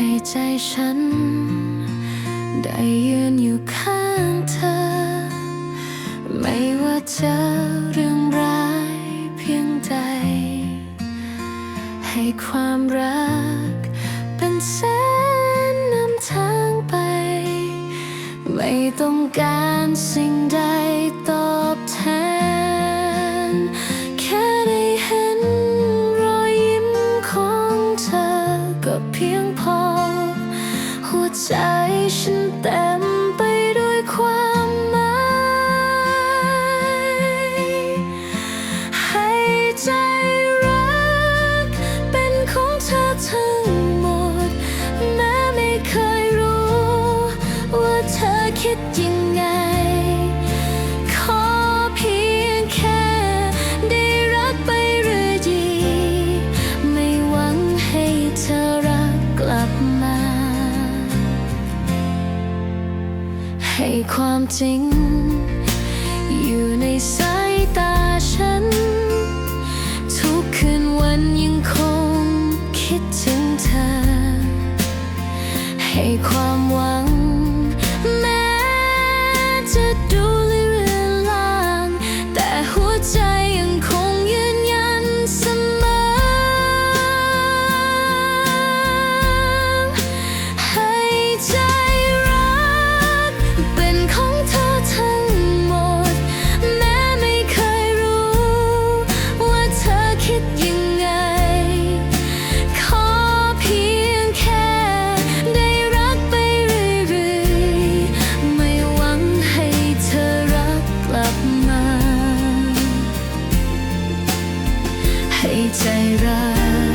ให้ใจฉัน ได้ยืนอยู่ข้างเธอ ไม่ว่าเจอเรื่องร้ายเพียงใด ให้ความรักเป็นแสนนำทางไป ไม่ต้องการสิ่งใดตอบแทน แค่ได้เห็นรอยยิ้มของเธอก็เพียง ใจฉันเต็มไปด้วยความหมายให้ใจรัก เป็นของเธอทั้งหมด แม้ไม่เคยรู้ ว่าเธอคิดยัง ความจริง อยู่ในสายตาฉัน ทุกคืนวันยังคงคิดถึงเธอ ให้ความหวัง ใจราก